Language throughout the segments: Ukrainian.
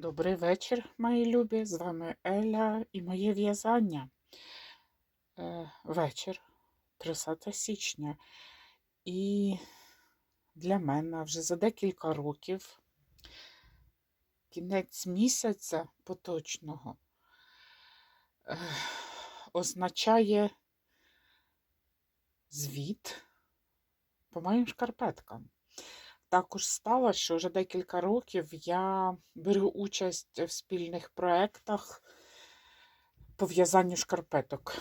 Добрий вечір, мої любі. З вами Еля і моє в'язання. Е, вечір, 30 січня. І для мене вже за декілька років кінець місяця поточного е, означає звіт по моїм шкарпеткам. Також стало, що вже декілька років я беру участь в спільних проєктах по в'язанню шкарпеток.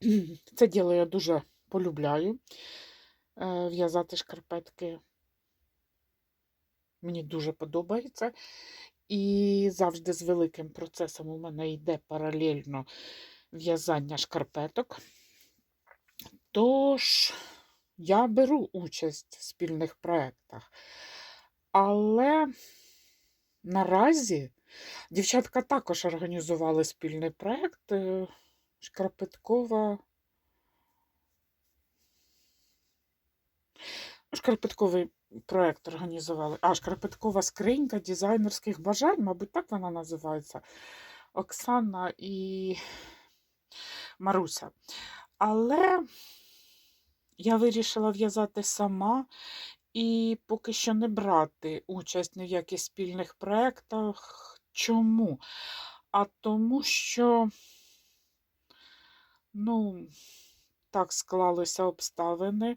Це діло я дуже полюбляю е, в'язати шкарпетки. Мені дуже подобається. І завжди з великим процесом у мене йде паралельно в'язання шкарпеток. Тож. Я беру участь в спільних проєктах, але наразі дівчатка також організували спільний проєкт е, Шкарпеткова. Шкарпетковий проєкт організували. А, Шкарпеткова скринька дизайнерських бажань, мабуть, так вона називається. Оксана і Маруся. Але я вирішила в'язати сама і поки що не брати участь ні в яких спільних проєктах. Чому? А тому що, ну, так склалися обставини.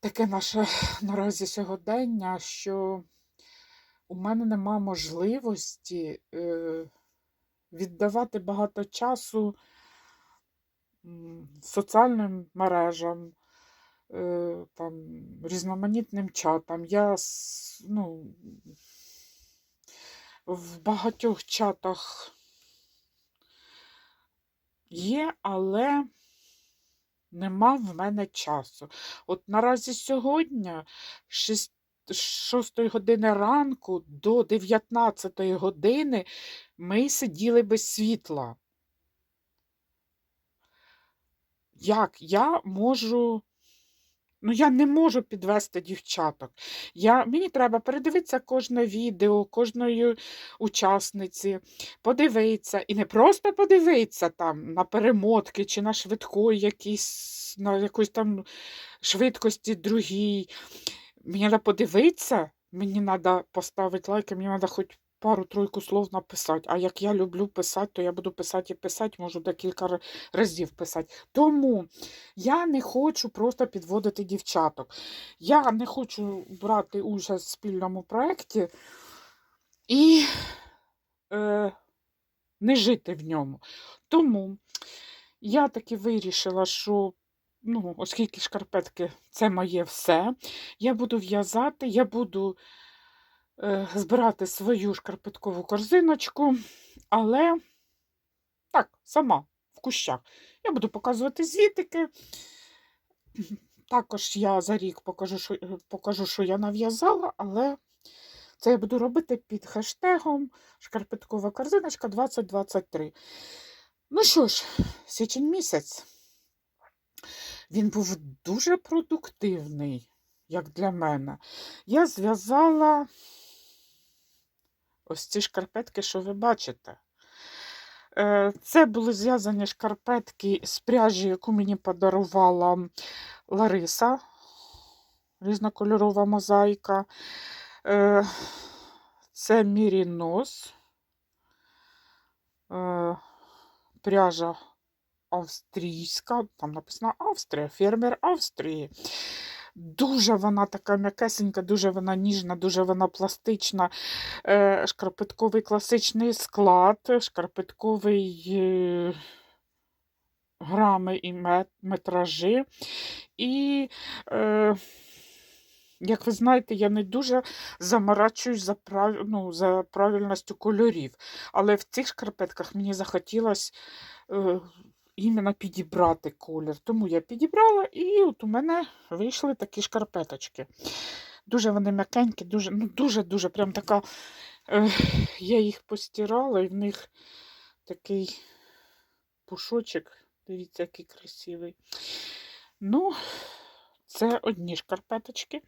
Таке наше наразі сьогодення, що у мене нема можливості е, віддавати багато часу соціальним мережам, там, різноманітним чатам. Я ну, в багатьох чатах є, але нема в мене часу. От наразі сьогодні, 6 6 години ранку до 19 години ми сиділи без світла. Як я можу. Ну, я не можу підвести дівчаток. Я, Мені треба передивитися кожне відео, кожної учасниці, подивитися. І не просто подивитися там на перемотки чи на швидкої якісь, на якоїсь там швидкості другій. Мені треба подивитися, мені треба поставити лайк, мені треба хоч пару-тройку слов написати. А як я люблю писати, то я буду писати і писати, можу декілька разів писати. Тому я не хочу просто підводити дівчаток. Я не хочу брати участь в спільному проєкті і е, не жити в ньому. Тому я таки вирішила, що. Ну, оскільки шкарпетки це моє все, я буду в'язати, я буду збирати свою шкарпеткову корзиночку, але так, сама в кущах. Я буду показувати звітики. Також я за рік покажу, що покажу, що я нав'язала, але це я буду робити під хештегом шкарпеткова корзиночка 2023. Ну що ж, січень місяць. Він був дуже продуктивний, як для мене. Я зв'язала ось ці шкарпетки, що ви бачите. Е, це були зв'язані шкарпетки з пряжі, яку мені подарувала Лариса, різнокольорова мозаїка. Е, це мірінос, е, пряжа австрійська, там написано Австрія, фермер Австрії. Дуже вона така м'якесенька, дуже вона ніжна, дуже вона пластична, е, шкарпетковий класичний склад, шкарпетковий е, грами і метражі. І, е, як ви знаєте, я не дуже заморачуюсь за прав... ну, за правильністю кольорів. Але в цих шкарпетках мені захотілося іменно підібрати колір. Тому я підібрала, і от у мене вийшли такі шкарпеточки. Дуже вони м'якенькі, дуже, ну дуже-дуже прям така. Е, я їх постирала, і в них такий пушочок. Дивіться, який красивий. Ну, Це одні шкарпеточки.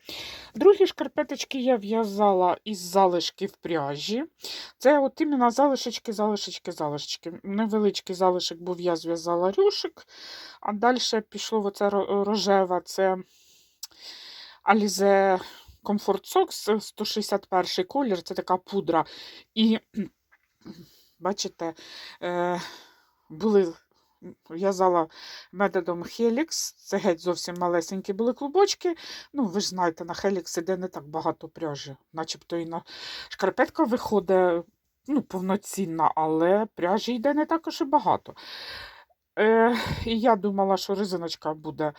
Другі шкарпеточки я в'язала із залишків пряжі. Це от іменно залишечки, залишечки, залишечки. Невеличкий залишок був, я зв'язала рюшик, а далі пішло оце ро- рожева, це Alize Comfort Socks 161 колір, це така пудра. І бачите, е, були в'язала методом Helix. Це геть зовсім малесенькі були клубочки. Ну, ви ж знаєте, на Helix іде не так багато пряжі, начебто і на шкарпетка виходить ну, повноцінна, але пряжі йде не також і багато. Е, і я думала, що резиночка буде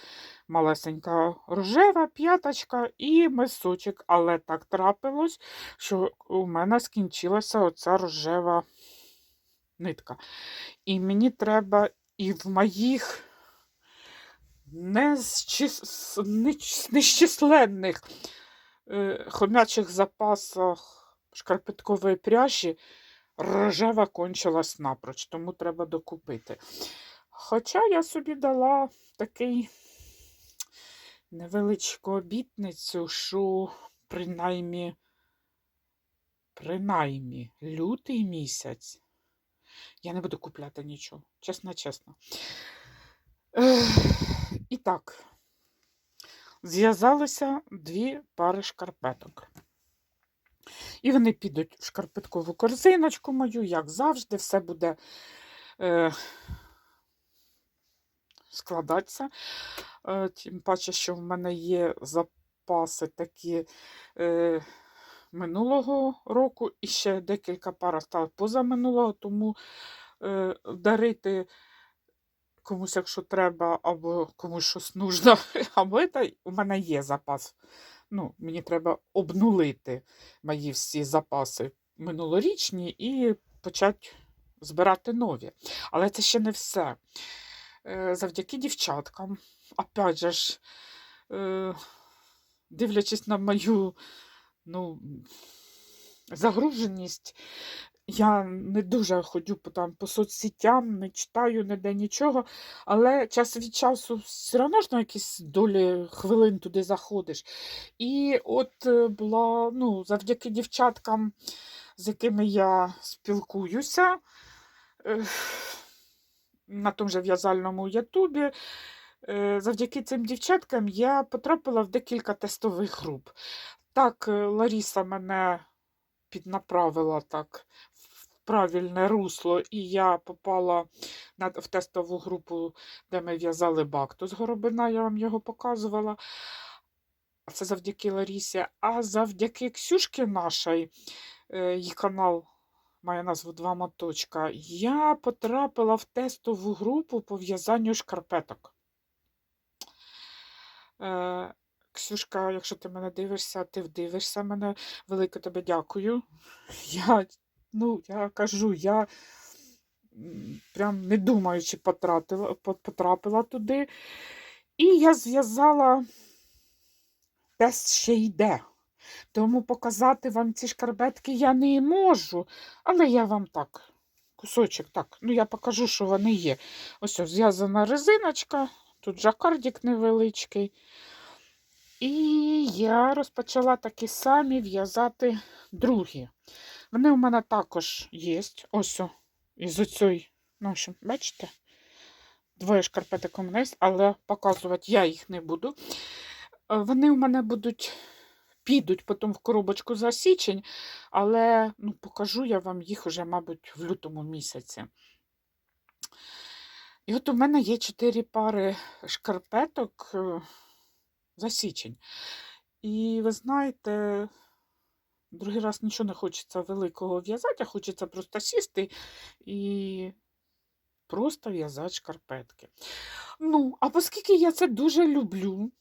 малесенька рожева, п'яточка і мисочок. Але так трапилось, що у мене скінчилася оця рожева нитка. І мені треба і в моїх незчис- нещисленних е, хомячих запасах шкарпеткової пряжі рожева кончилась напроч, тому треба докупити. Хоча я собі дала такий невеличку обітницю, що принаймні, принаймні лютий місяць я не буду купляти нічого. Чесно, чесно. І так, зв'язалися дві пари шкарпеток. І вони підуть в шкарпеткову корзиночку мою, як завжди, все буде е, складатися. Е, тим паче, що в мене є запаси такі е, минулого року, і ще декілька пар стало позаминулого, тому е, дарити комусь, якщо треба, або комусь щось нужно, або це, у мене є запас. Ну, мені треба обнулити мої всі запаси минулорічні і почати збирати нові. Але це ще не все. Е, Завдяки дівчаткам, опять же ж, е, дивлячись на мою ну, загруженість, я не дуже ходю по, там, по соцсетям, не читаю ніде нічого, але час від часу все одно ж на якісь долі хвилин туди заходиш. І от е, була ну, завдяки дівчаткам, з якими я спілкуюся е, на тому же в'язальному Ютубі. е, Завдяки цим дівчаткам я потрапила в декілька тестових груп. Так, е, Ларіса мене піднаправила так в правильне русло, і я попала в тестову групу, де ми в'язали бактус горобина, я вам його показувала. Це завдяки Ларісі. А завдяки Ксюшки нашій, е, її канал має назву Два моточка, я потрапила в тестову групу по в'язанню шкарпеток. Ксюшка, якщо ти мене дивишся, ти вдивишся мене. Велике тобі дякую. Я, ну, я кажу, я прям не думаючи потратила, потрапила туди. І я зв'язала тест ще йде. Тому показати вам ці шкарбетки я не можу, але я вам так, кусочок, так, ну я покажу, що вони є. Ось зв'язана резиночка, тут жакардик невеличкий. І я розпочала такі самі в'язати другі. Вони у мене також є. Ось із оцій, ну, бачите? Двоє шкарпеток у мене але показувати я їх не буду. Е, Вони у мене будуть, підуть потім в коробочку за січень, але ну, покажу я вам їх уже, мабуть, в лютому місяці. І от у мене є чотири пари шкарпеток е, за січень. І ви знаєте, другий раз нічого не хочеться великого в'язати, а хочеться просто сісти і просто в'язати шкарпетки. Ну, а оскільки я це дуже люблю,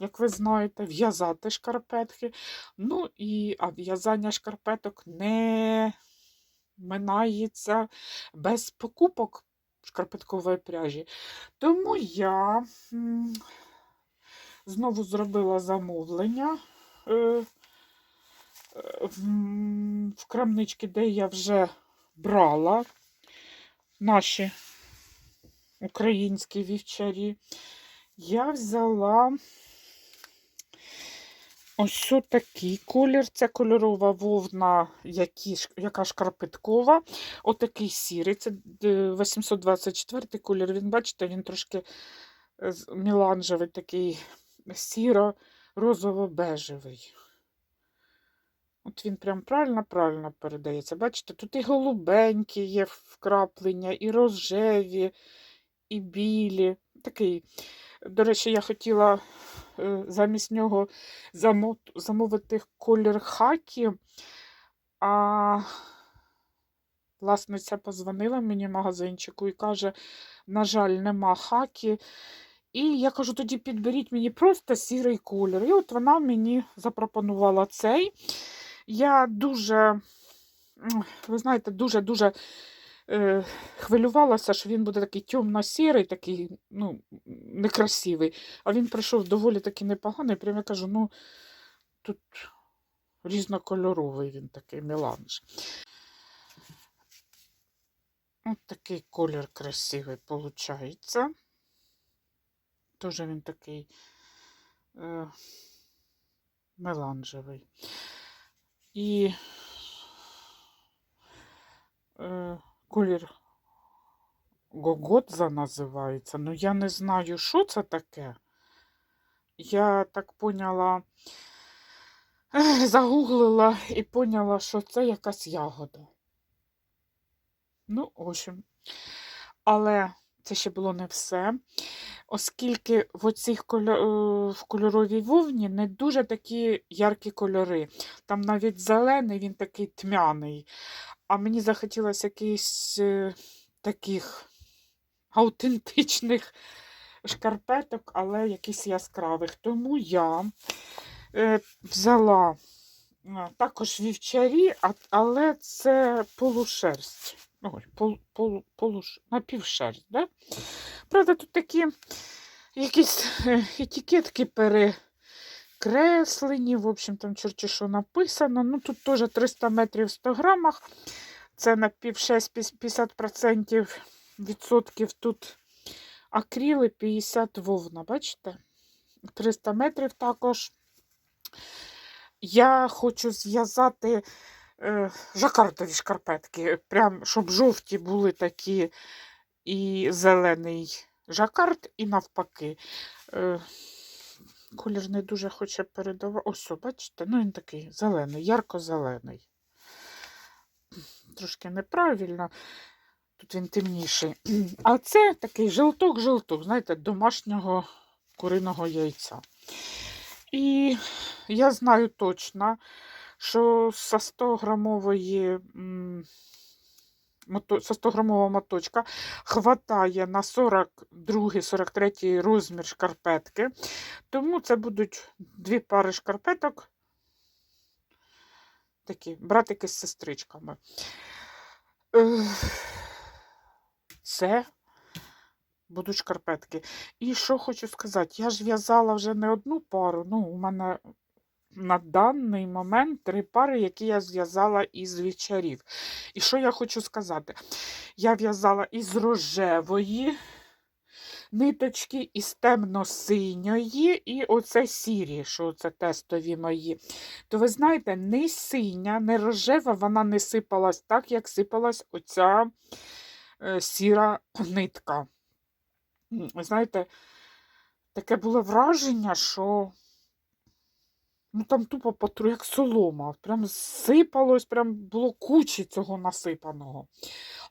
як ви знаєте, в'язати шкарпетки. Ну і а в'язання шкарпеток не минається без покупок шкарпеткової пряжі. Тому я знову зробила замовлення е, е, в, крамнички, де я вже брала наші українські вівчарі. Я взяла Ось такий колір. Це кольорова вовна, яка шкарпеткова. Отакий сірий. Це е, 824 колір. Він, бачите, він трошки е, з- міланжевий, такий сіро-розово-бежевий. От він прям правильно-правильно передається. Бачите, тут і голубенькі є вкраплення, і рожеві, і білі. Такий. До речі, я хотіла е, замість нього замовити колір хакі, а власниця позвонила мені магазинчику і каже: на жаль, нема хакі. І я кажу, тоді підберіть мені просто сірий колір. І от вона мені запропонувала цей. Я дуже, ви знаєте, дуже-дуже е, хвилювалася, що він буде такий темно-сірий, такий, ну, некрасивий. А він прийшов доволі таки непоганий. Прямо я кажу, ну, тут різнокольоровий він такий меланж. Ось такий колір красивий виходить. Тоже він такий е, меланжевий. І е, колір Гогодза називається. Ну, я не знаю, що це таке. Я так поняла, загуглила і поняла, що це якась ягода. Ну, в общем. Але це ще було не все. Оскільки в оцих е, в кольоровій вовні не дуже такі яркі кольори. Там навіть зелений, він такий тьмяний. А мені захотілося якихось е, таких аутентичних шкарпеток, але якісь яскравих. Тому я е, взяла також вівчарі, але це полушерсть. Ой, пол, пол, полуш, напівшерсть, да? Правда, тут такі якісь е, етикетки перекреслені, в общем, там чорті що написано. Ну, тут теж 300 метрів в 100 грамах. Це на півшесть 50% відсотків тут акріли, 50 вовна, бачите? 300 метрів також. Я хочу зв'язати е, жакартові шкарпетки, прям, щоб жовті були такі і зелений жакард, і навпаки. Е, колір не дуже хоче передавати. Ось, бачите, ну він такий зелений, ярко-зелений. Трошки неправильно. Тут він темніший. А це такий желток-желток, знаєте, домашнього куриного яйця. І я знаю точно, що со 100 грамової со 100 грамового моточка хватає на 42-43 розмір шкарпетки. Тому це будуть дві пари шкарпеток. Такі братики з сестричками. Це будуть шкарпетки. І що хочу сказати, я ж в'язала вже не одну пару. Ну, у мене на даний момент три пари, які я зв'язала із вівчарів. І що я хочу сказати? Я в'язала із рожевої ниточки, із темно-синьої, і оце сірі, що це тестові мої. То ви знаєте, не синя, не рожева, вона не сипалась так, як сипалась оця е, сіра нитка. Ви знаєте, таке було враження, що ну там тупо потру, як солома. Прям сипалось, прям було кучі цього насипаного.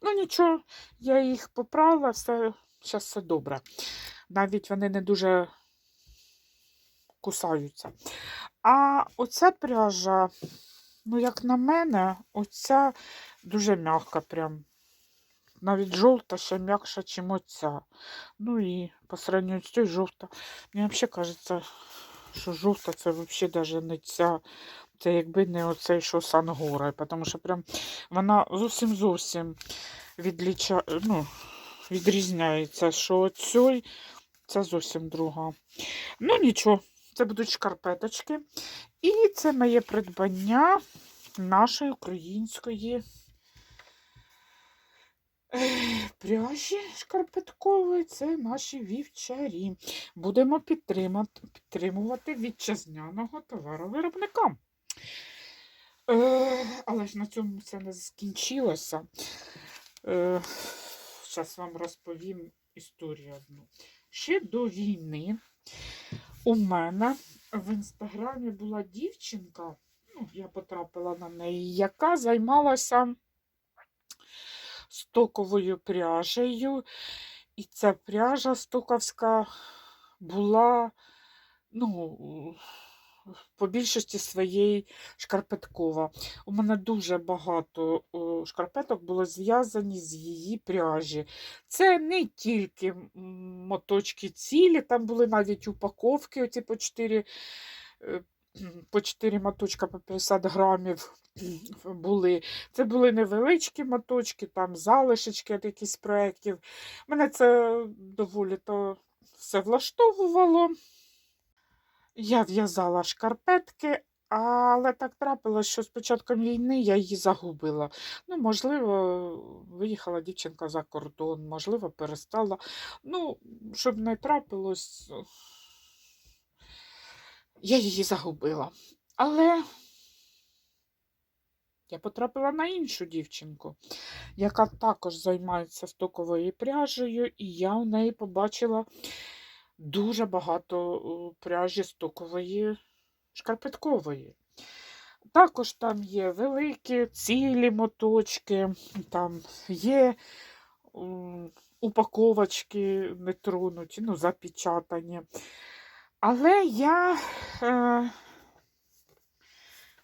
Ну нічого, я їх поправила, все, зараз все добре. Навіть вони не дуже кусаються. А оця пряжа, ну, як на мене, оця дуже м'яка прям. Навіть жовта ще м'якша, ніж оця. Ну і по сравнению з цією жовта. Мені взагалі кажеться, що жовта це взагалі навіть не ця. Це якби не оцей, що Сангора. Тому що прям вона зовсім зовсім відліча... ну, відрізняється, що цей це зовсім друга. Ну нічого, це будуть шкарпеточки. І це моє придбання нашої української Пряжі шкарпеткової це наші вівчарі. Будемо підтримати, підтримувати вітчизняного товаровиробника. Е, але ж на цьому це не скінчилося. Е, Зараз вам розповім історію одну. Ще до війни у мене в інстаграмі була дівчинка, ну, я потрапила на неї, яка займалася стоковою пряжею. І ця пряжа стоковська була, ну, по більшості своєї шкарпеткова. У мене дуже багато шкарпеток було зв'язані з її пряжі. Це не тільки моточки цілі, там були навіть упаковки, оці по 4, е, по 4 моточка по 50 грамів були. Це були невеличкі моточки, там залишечки від якихось проєктів. Мене це доволі то все влаштовувало. Я в'язала шкарпетки, але так трапилось, що з початком війни я її загубила. Ну, можливо, виїхала дівчинка за кордон, можливо, перестала. Ну, щоб не трапилось, я її загубила. Але я потрапила на іншу дівчинку, яка також займається стоковою пряжею, і я у неї побачила дуже багато пряжі стокової шкарпеткової. Також там є великі цілі моточки, там є упаковочки нетронуті, ну, запечатані. Але я е,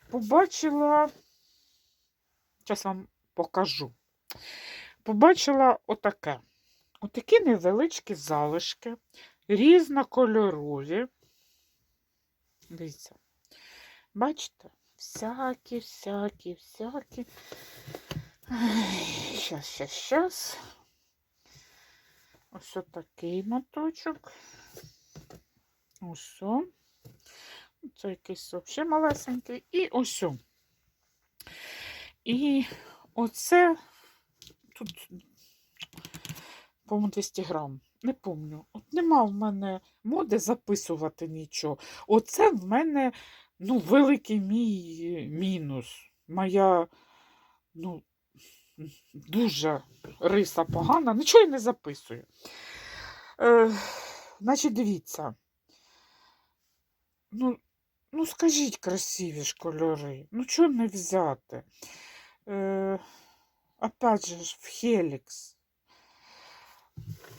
побачила, зараз вам покажу. Побачила отаке. Отакі невеличкі залишки, різнокольорові. Дивіться, бачите? Всякі, всякі, всякі. Щас, щас, щас. Ось отакий моточок. Ось. Це якийсь взагалі малесенький. І ось. І оце тут, по-моєму, 200 грам. Не помню. От нема в мене моди записувати нічого. Оце в мене ну, великий мій мінус. Моя ну, дуже риса погана, нічого я не записую. Е, значить, дивіться. Ну, ну скажіть красиві ж кольори. Ну, чого не взяти? Е, опять же, в Хелікс.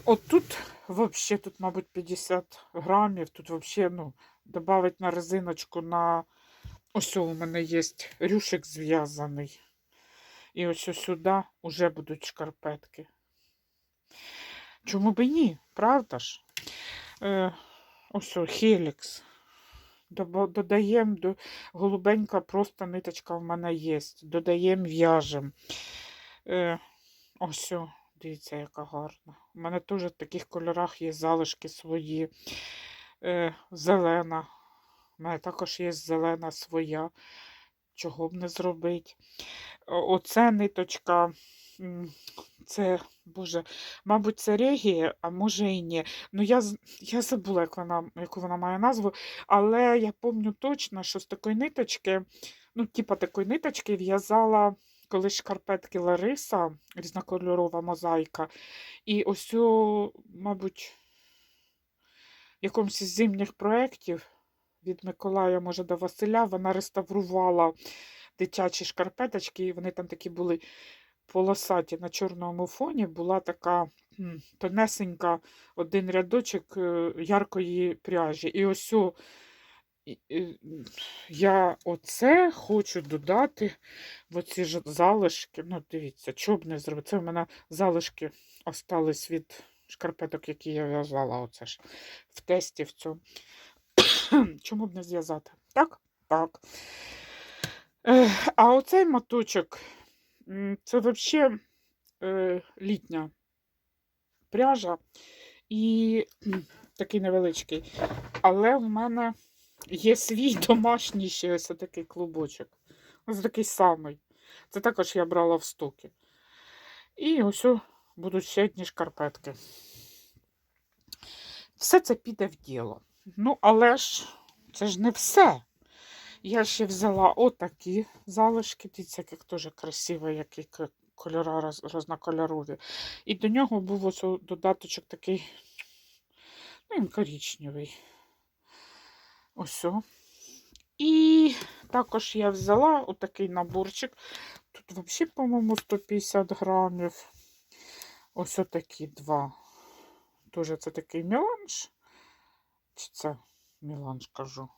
От тут вообще, тут, мабуть, 50 грамів. Тут вообще, ну, добавить на резиночку на. Ось у мене є рюшик зв'язаний. І ось сюди вже будуть шкарпетки. Чому б і ні, правда ж? Е, ось Хелікс. Додаємо до голубенька, просто ниточка в мене є. Додаємо в'яжем. Е, ось, дивіться, яка гарна. У мене теж в таких кольорах є залишки свої. Е, зелена. У мене також є зелена своя. Чого б не зробити. Оце ниточка. Це, боже, мабуть, це регія, а може і ні. Ну, я, я забула, як вона, яку вона має назву, але я пам'ятаю точно, що з такої ниточки, ну, типа такої ниточки в'язала колись шкарпетки Лариса, різнокольорова мозаїка. І ось, о, мабуть, якомусь із зимніх проєктів від Миколая, може, до Василя, вона реставрувала дитячі шкарпеточки, і вони там такі були полосаті на чорному фоні. Була така тонесенька один рядочок е, яркої пряжі. І ось я оце хочу додати в оці ж залишки. Ну, дивіться, чого б не зробити. Це в мене залишки остались від шкарпеток, які я в'язала. Оце ж в тесті в цьому. Чому б не зв'язати? Так? Так. А оцей моточок це взагалі е, літня пряжа і такий невеличкий. Але в мене є свій домашній ще ось такий клубочок. Ось такий самий. Це також я брала в стоки. І ось будуть ще одні шкарпетки. Все це піде в діло. Ну, але ж це ж не все. Я ще взяла отакі залишки. Дивіться, як теж красиво, які к- кольора роз, рознокольорові. І до нього був ось додаточок такий, ну, він коричневий. Ось. І також я взяла отакий наборчик. Тут взагалі, по-моєму, 150 грамів. Ось отакі два. Тоже це такий меланж. Чи це меланж кажу?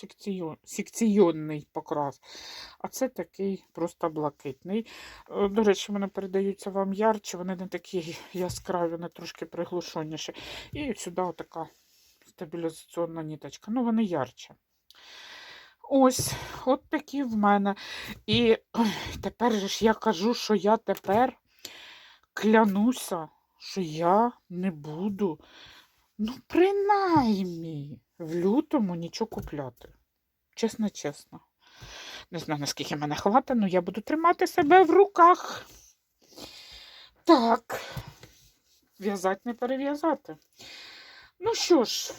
Секційон, секційонний покрас. А це такий просто блакитний. Е, До речі, вони передаються вам ярче, вони не такі яскраві, вони трошки приглушеніші. І сюди отака стабілізаційна ніточка. Ну, вони ярче. Ось, от такі в мене. І ой, тепер же ж я кажу, що я тепер клянуся, що я не буду, ну, принаймні, в лютому нічого купляти. Чесно, чесно. Не знаю, наскільки мене хватить, але я буду тримати себе в руках. Так, в'язати не перев'язати. Ну що ж,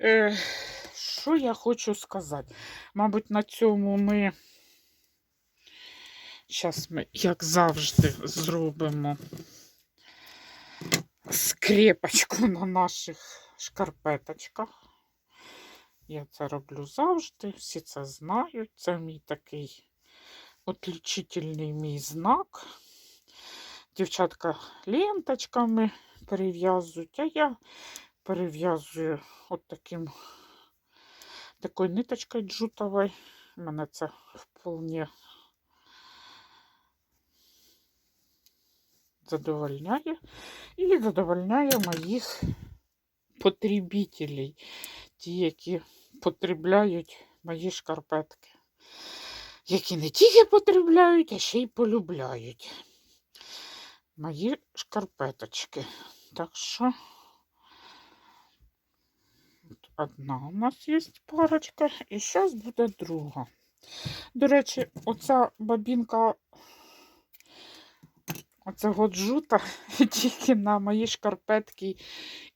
е, що я хочу сказати? Мабуть, на цьому ми. Зараз ми, як завжди, зробимо скрепочку на наших шкарпеточках. Я це роблю завжди, всі це знають. Це мій такий отлічительний мій знак. Дівчатка ленточками перев'язують, а я перев'язую от таким такою ниточкою джутовою. У Мене це вполне задовольняє і задовольняє моїх потребителей, ті, які потребляють мої шкарпетки, які не тільки потребляють, а ще й полюбляють мої шкарпеточки. Так що одна у нас є парочка, і зараз буде друга. До речі, оця бабінка оцього джута тільки на мої шкарпетки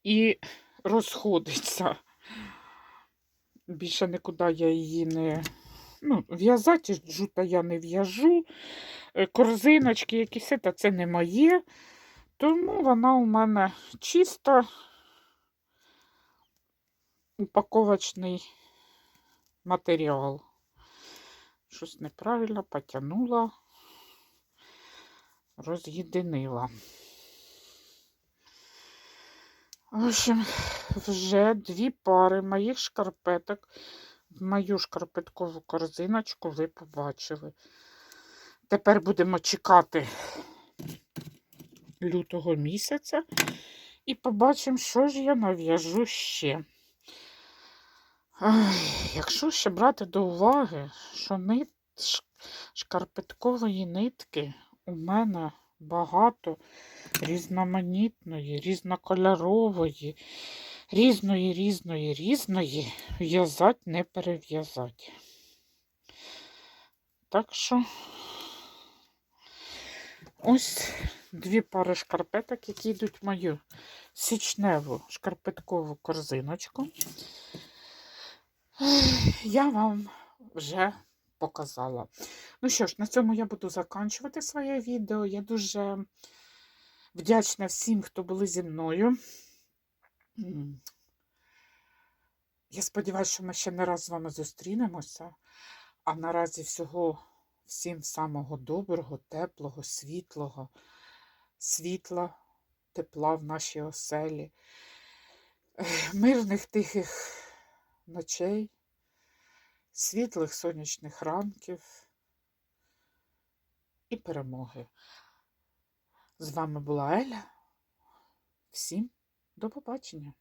і розходиться. Більше нікуди я її не. Ну, в'язати джута я не в'яжу. Е, Корзиночки якісь це, це не моє. Тому вона у мене чисто упаковочний матеріал. Щось неправильно потягнула, роз'єдинила. В общем, вже дві пари моїх шкарпеток мою шкарпеткову корзиночку ви побачили. Тепер будемо чекати лютого місяця і побачимо, що ж я нав'яжу ще. Якщо ще брати до уваги, що нит шкарпеткової нитки у мене багато різноманітної, різнокольорової, різної, різної, різної, в'язати не перев'язати. Так що ось дві пари шкарпеток, які йдуть в мою січневу шкарпеткову корзиночку. Я вам вже показала. Ну що ж, на цьому я буду закінчувати своє відео. Я дуже вдячна всім, хто були зі мною. Я сподіваюся, що ми ще не раз з вами зустрінемося. А наразі всього всім самого доброго, теплого, світлого, світла, тепла в нашій оселі, мирних тихих ночей, світлих сонячних ранків і перемоги. З вами була Еля. Всім до побачення!